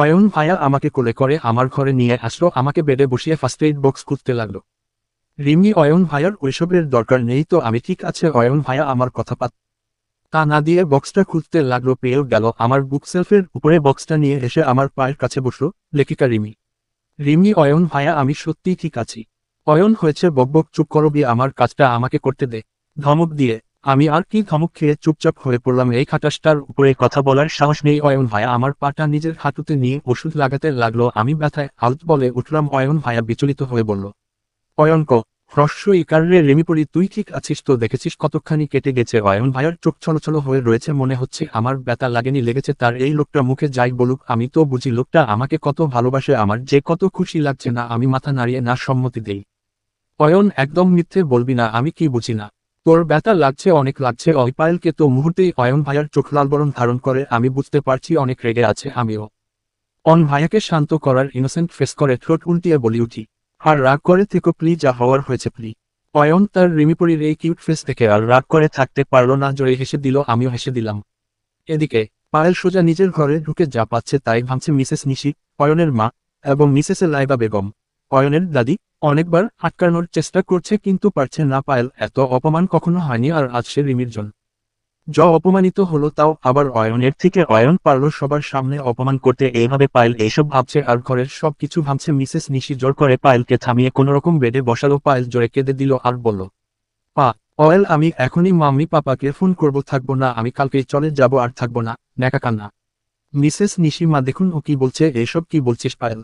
অয়ন ভাইয়া আমাকে কোলে করে আমার ঘরে নিয়ে আসলো, আমাকে বেডে বসিয়ে ফার্স্ট এইড বক্স খুঁজতে লাগল। রিমি, অয়ন ভাইয়ার ওইসবের দরকার নেই তো, আমি ঠিক আছে, অয়ন ভাইয়া আমার কথা পাত। তা না দিয়ে বক্সটা খুঁজতে লাগল পেয়েও গেল আমার বুক সেলফের উপরে বক্সটা নিয়ে এসে আমার পায়ের কাছে বসল, লেখিকা রিমি। রিমি, অয়ন ভাইয়া আমি সত্যিই ঠিক আছি। অয়ন হয়েছে বকবক চুপ করো, বিয়ে, আমার কাজটা আমাকে করতে দে। ধমক দিয়ে। আমি আর কি ধমক খেয়ে চুপচাপ হয়ে পড়লাম এই খাটাসটার উপরে কথা বলার সাহস নেই, অয়ন ভাইয়া আমার পাটা নিজের হাঁটুতে নিয়ে ওষুধ লাগাতে লাগল। আমি ব্যথায় আলত বলে উঠলাম, অয়ন ভাইয়া বিচলিত হয়ে বলল অয়নক হ্রস্ব ইকারে রেমিপরি তুই ঠিক আছিস তো? দেখেছিস কতখানি কেটে গেছে? অয়ন ভাইয়ার চোখ ছলছল হয়ে রয়েছে, মনে হচ্ছে আমার ব্যথা লাগেনি, লেগেছে তার। এই লোকটা মুখে যাই বলুক, আমি তো বুঝি লোকটা আমাকে কত ভালোবাসে, আমার যে কত খুশি লাগছে না, আমি মাথা নাড়িয়ে না সম্মতি দেই। অয়ন, একদম মিথ্যে বলবি না, আমি কি বুঝি না? তোর ব্যথা লাগছে, অনেক লাগছে। ওই পায়েলকে তো মুহূর্তেই অয়ন ভাইয়ার চোখ লালবরণ ধারণ করে। আমি বুঝতে পারছি অনেক রেগে আছে, আমিও। অন ভাইয়াকে শান্ত করার ইনোসেন্ট ফেস করে ঠোঁট উল্টিয়ে বলি উঠি, আর রাগ করে থেকো প্লি যা হওয়ার হয়েছে প্লি অয়ন তার রিমিপরির এই কিউট ফেস দেখে আর রাগ করে থাকতে পারল না, জোরে হেসে দিল, আমিও হেসে দিলাম। এদিকে, পায়েল সোজা নিজের ঘরে ঢুকে যা পাচ্ছে তাই ভাবছে মিসেস নিশি, অয়নের মা এবং মিসেস লাইবা বেগম। অয়নের দাদি অনেকবার আটকানোর চেষ্টা করছে কিন্তু পারছে না পায়েল। এত অপমান কখনো হয়নি আর আজ সে রিমির জন য অপমানিত হলো তাও আবার অয়নের থেকে অয়ন পারল সবার সামনে অপমান করতে। এইভাবে পায়েল এইসব ভাবছে আর ঘরের সব কিছু ভাবছে। মিসেস নিশি জোর করে পায়েলকে থামিয়ে কোনোরকম বেডে বসালো। পায়েল জোরে কেঁদে দিল আর বলল, পা, অয়েল, আমি এখনই মাম্মি পাপাকে ফোন করব। থাকব না, আমি কালকে চলে যাব আর থাকব না। নেকা কান্না মিসেস নিশি মা, দেখুন ও কি বলছে, এসব কি বলছিস পায়েল?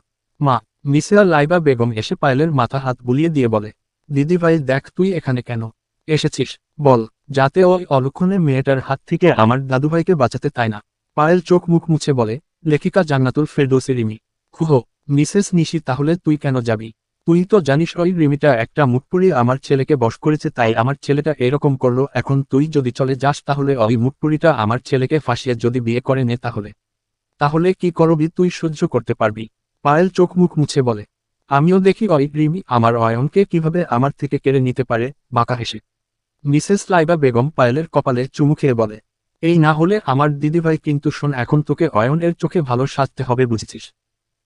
মা মিসেয়া লাইবা বেগম এসে পায়েলের মাথা হাত বুলিয়ে দিয়ে বলে, দিদি ভাই, দেখ তুই এখানে কেন? এসেছিস। বল, যাতে ওই অলক্ষণে মেয়েটার হাত থেকে আমার দাদুভাইকে বাঁচাতে তাই না? পায়েল চোখ মুখ মুছে বলে, লেখিকা জান্নাতুল ফেরদৌসি রিমি। খুহ, মিসেস নিশি, তাহলে তুই কেন যাবি? তুই তো জানিস ওই রিমিটা একটা মুখপুরি আমার ছেলেকে বশ করেছে, তাই আমার ছেলেটা এরকম করল, এখন তুই যদি চলে যাস, তাহলে ওই মুখপুরিটা আমার ছেলেকে ফাঁসিয়ে যদি বিয়ে করে নে তাহলে। তাহলে কি করবি তুই সহ্য করতে পারবি? পায়েল চোখ মুখ মুছে বলে, আমিও দেখি রিমি আমার অয়নকে কীভাবে আমার থেকে কেড়ে নিতে পারে বাঁকা হেসে। মিসেস লাইবা বেগম পায়েলের কপালে চুমু খেয়ে বলে, এই না হলে আমার দিদিভাই কিন্তু শোন, এখন তোকে অয়নের চোখে ভালো সাজতে হবে বুঝেছিস।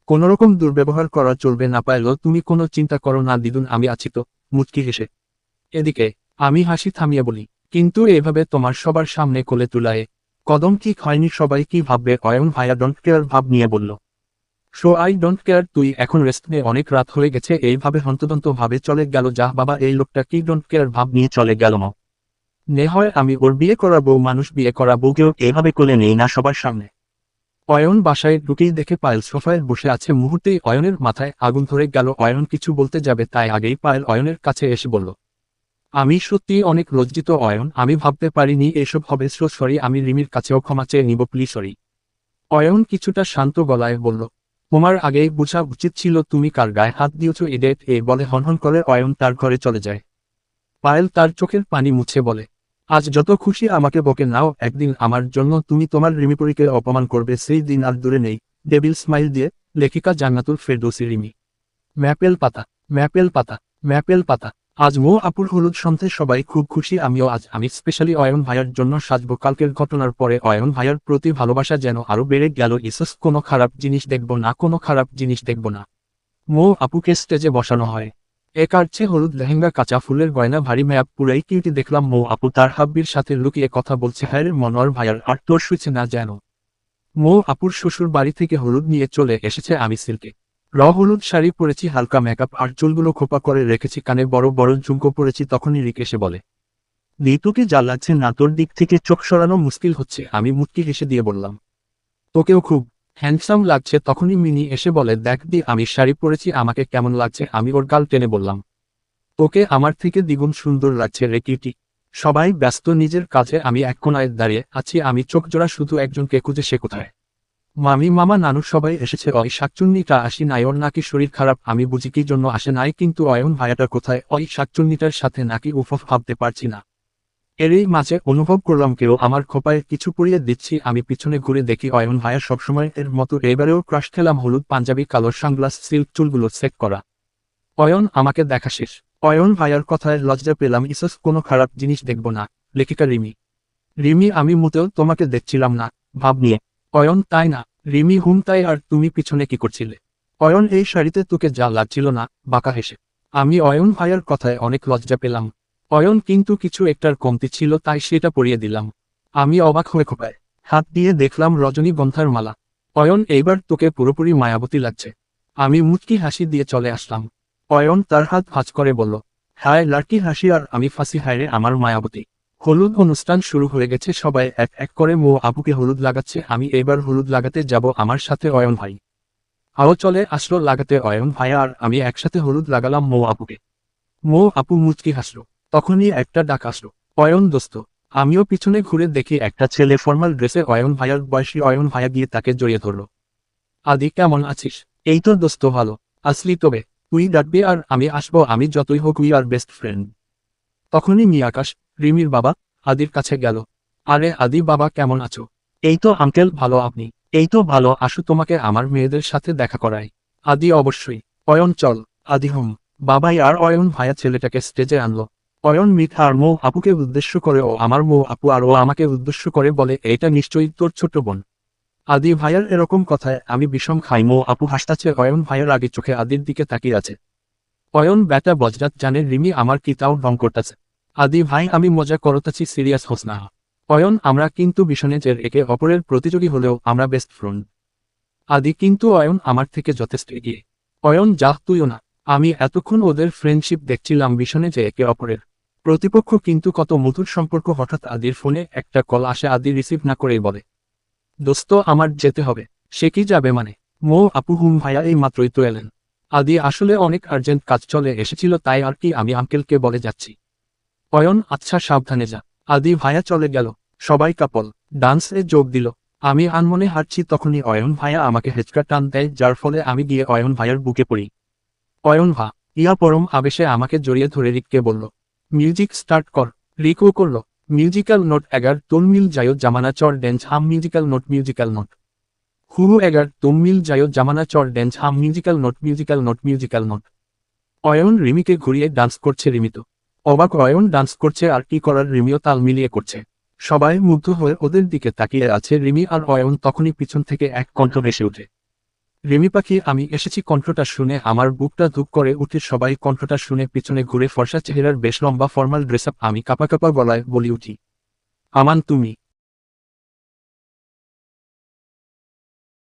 কোনোরকম দুর্ব্যবহার করা চলবে না পাইলেও তুমি কোনো চিন্তা করো না, দিদুন আমি আছি তো, মুচকি হেসে। এদিকে আমি হাসি থামিয়ে বলি, কিন্তু এভাবে তোমার সবার সামনে কোলে তুলায়ে, কদম কি হয়নি সবাই কি ভাববে? অয়ন ভাইয়া ডোন্ট কেয়ার ভাব নিয়ে বলল সো আই ডোন্ট কেয়ার তুই এখন রেস্ট নে, অনেক রাত হয়ে গেছে, এইভাবে হন্তদন্ত ভাবে চলে গেল, যা বাবা, এই লোকটা কি ডোন্ট কেয়ার ভাব নিয়ে চলে গেল মা। নে হয় আমি ওর বিয়ে করা বউ মানুষ বিয়ে করা বউকেও এভাবে কোলে নেই না সবার সামনে। অয়ন বাসায় ঢুকেই দেখে পায়েল সোফায় বসে আছে, মুহূর্তেই অয়নের মাথায় আগুন ধরে গেল, অয়ন কিছু বলতে যাবে, তাই আগেই পায়েল অয়নের কাছে এসে বলল, আমি সত্যি অনেক লজ্জিত অয়ন, আমি ভাবতে পারিনি এসব হবে সরি আমি রিমির কাছেও ক্ষমা চেয়ে নিব প্লিজ সরি অয়ন কিছুটা শান্ত গলায় বলল তোমার আগেই বোঝা উচিত ছিল তুমি কার গায়ে হাত দিয়েছ এডেট এ বলে হনহন করে অয়ন তার ঘরে চলে যায়। পায়েল তার চোখের পানি মুছে বলে, আজ যত খুশি আমাকে বকে নাও, একদিন আমার জন্য তুমি তোমার রিমিপুরীকে অপমান করবে, সেই দিন আর দূরে নেই। ডেবিল স্মাইল দিয়ে লেখিকা জান্নাতুল ফেরদৌসি রিমি। ম্যাপেল পাতা ম্যাপেল পাতা ম্যাপেল পাতা। আজ মো আপুর হলুদ সন্ধ্যে সবাই খুব খুশি, আমিও আজ, আমি স্পেশালি অয়ন ভাইয়ার জন্য সাজবো। কালকের ঘটনার পরে অয়ন ভাইয়ার প্রতি ভালোবাসা যেন আরও বেড়ে গেল। ইসস, কোনো খারাপ জিনিস দেখব না, কোনো খারাপ জিনিস দেখব না। মো আপুকে স্টেজে বসানো হয়। এ কাটছে হলুদ লেহেঙ্গা, কাঁচা ফুলের গয়না, ভারী ম্যাপ পুরাই কিউটি দেখলাম। মৌ আপু তার হাব্বির সাথে লুকিয়ে কথা বলছে হ্যাঁ মনোয়ার ভাইয়ার, আর তোর শুইছে না যেন? মৌ আপুর শ্বশুর বাড়ি থেকে হলুদ নিয়ে চলে এসেছে আমি সিল্কে। র হলুদ শাড়ি পরেছি, হালকা মেকআপ আর চুলগুলো খোপা করে রেখেছি, কানে বড় বড় ঝুমকো পরেছি, তখনই রিক এসে বলে ঋতুকে যা লাগছে না, তোর দিক থেকে চোখ সরানো মুশকিল হচ্ছে, আমি মুটকি হেসে দিয়ে বললাম। তোকেও খুব হ্যান্ডসাম লাগছে, তখনই মিনি এসে বলে, দেখ দি, আমি শাড়ি পরেছি, আমাকে কেমন লাগছে, আমি ওর গাল টেনে বললাম। তোকে আমার থেকে দ্বিগুণ সুন্দর লাগছে রে কিউটি। সবাই ব্যস্ত, নিজের কাজে আমি এক কোনায় দাঁড়িয়ে আছি, আমি চোখ জোড়া শুধু একজনকে খুঁজে, সে কোথায়? মামি, মামা, নানু সবাই এসেছে। ওই শাকচুন্নিটা আসি নাই, ওর নাকি শরীর খারাপ। আমি বুঝি কি জন্য আসে নাই, কিন্তু অয়ন ভাইয়াটা কোথায়? ওই শাকচুন্নিটার সাথে নাকি উফফ ভাবতে পারছি না। এরই মাঝে অনুভব করলাম কেউ আমার খোপায় কিছু পরিয়ে দিচ্ছি। আমি পিছনে ঘুরে দেখি অয়ন ভাইয়া সবসময় এর মতো। এবারেও ক্রাশ খেলাম হলুদ, পাঞ্জাবি, কালো সানগ্লাস, সিল্ক চুলগুলো সেট করা। অয়ন আমাকে দেখা শেষ। অয়ন ভাইয়ার কথায় লজ্জা পেলাম, ইসস, কোনো খারাপ জিনিস দেখব না। লেখিকা রিমি। রিমি, আমি মোটেও তোমাকে দেখছিলাম না। ভাব নিয়ে। অয়ন, তাই না? রিমি হুম, তাই আর তুমি পিছনে কি করছিলে? অয়ন, এই শাড়িতে তোকে যা লাগছিল না, বাঁকা হেসে। আমি অয়ন ভাইয়ার কথায় অনেক লজ্জা পেলাম। অয়ন, কিন্তু কিছু একটার কমতি ছিল, তাই সেটা পরিয়ে দিলাম। আমি অবাক হয়ে খোপায় হাত দিয়ে দেখলাম রজনীগন্ধার মালা। অয়ন, এইবার তোকে পুরোপুরি মায়াবতী লাগছে। আমি মুচকি হাসি দিয়ে চলে আসলাম। অয়ন তার হাত ভাঁজ করে বলল, হায় লাড়কি হাসি, আর আমি ফাঁসি হায়রে আমার মায়াবতী। হলুদ অনুষ্ঠান শুরু হয়ে গেছে, সবাই এক এক করে মো আবুকে হলুদ লাগাচ্ছে, আমি এবার হলুদ লাগাতে যাব আমার সাথে অয়ন ভাই। আও চলে আসলো লাগাতে অয়ন ভাই, আর আমি একসাথে হলুদ লাগালাম মো আপুকে মো আপু মুচকি হাসলো, তখনই একটা ডাক আসলো, অয়ন দোস্ত, আমিও পিছনে ঘুরে দেখি একটা ছেলে ফর্মাল ড্রেসে অয়ন ভাইয়ার বয়সী অয়ন ভাইয়া গিয়ে তাকে জড়িয়ে ধরলো। আদি, কেমন আছিস? এই তো দোস্ত ভালো, আসলি তবে, তুই ডাকবি আর আমি আসব, আমি যতই হোক উই আর বেস্ট ফ্রেন্ড তখনই মি আকাশ রিমির বাবা, আদির কাছে গেল। আরে আদি বাবা, কেমন আছো? এই তো আঙ্কেল ভালো আপনি। এই তো ভালো, আসু তোমাকে আমার মেয়েদের সাথে দেখা করাই। আদি অবশ্যই। অয়ন, চল। আদি হুম। বাবাই আর অয়ন ভাইয়া ছেলেটাকে স্টেজে আনলো। অয়ন মিথা আর মৌ আপুকে উদ্দেশ্য করে, ও আমার মৌ আপু আর ও আমাকে উদ্দেশ্য করে বলে এটা নিশ্চয়ই তোর ছোট বোন। আদি ভাইয়ার এরকম কথায় আমি বিষম খাই, মৌ আপু হাসতাছে, অয়ন ভাইয়ার আগে চোখে আদির দিকে তাকিয়ে আছে। অয়ন ব্যাটা বজরাত জানে রিমি আমার কি তাও ঢং করতেছে। আদি ভাই, আমি মজা করতাছি সিরিয়াস হোস না। অয়ন, আমরা কিন্তু বিষণেজের একে অপরের প্রতিযোগী হলেও আমরা বেস্ট ফ্রেন্ড আদি কিন্তু অয়ন আমার থেকে যথেষ্ট এগিয়ে। অয়ন, যা তুইও না। আমি এতক্ষণ ওদের ফ্রেন্ডশিপ দেখছিলাম বিষণে যে একে অপরের। প্রতিপক্ষ কিন্তু কত মধুর সম্পর্ক, হঠাৎ আদির ফোনে একটা কল আসে, আদি রিসিভ না করেই বলে। দোস্ত, আমার যেতে হবে। সে কি যাবে মানে? মো, আপু হুম ভাইয়া, এই মাত্রই তো এলেন। আদি আসলে অনেক আর্জেন্ট কাজ চলে এসেছিল, তাই আর কি আমি আঙ্কেলকে বলে যাচ্ছি। অয়ন আচ্ছা সাবধানে যা। আদি ভাইয়া চলে গেল। সবাই কাপল। ডান্সে যোগ দিল। আমি আনমনে হাঁটছি তখনই অয়ন ভাইয়া আমাকে হেঁচকা টান দেয়, যার ফলে আমি গিয়ে অয়ন ভাইয়ার বুকে পড়ি। অয়ন ভা, ইয়া পরম আবেশে আমাকে জড়িয়ে ধরে রিককে বলল, মিউজিক স্টার্ট কর। রিকও করল, মিউজিক্যাল নোট এগার মিল যায়ো জামানা চর ড্যান্স হাম মিউজিক্যাল নোট মিউজিক্যাল নোট। হুহু এগার মিল যায়ো জামানা চর ড্যান্স হাম musical note musical note musical note. Ayan রিমিকে ঘুরিয়ে ডান্স করছে রিমিত। অবাক অয়ন ডান্স করছে আর কি করার রিমিও তাল মিলিয়ে করছে। সবাই মুগ্ধ হয়ে ওদের দিকে তাকিয়ে আছে রিমি আর অয়ন তখনই পিছন থেকে এক কণ্ঠ ভেসে ওঠে। রিমি পাখি, আমি এসেছি কণ্ঠটা শুনে আমার বুকটা ধুপ করে উঠে সবাই কণ্ঠটা শুনে পিছনে ঘুরে ফর্সা চেহারার বেশ লম্বা ফর্মাল ড্রেস আপ আমি কাপা কাপা গলায় বলি উঠি। আমান, তুমি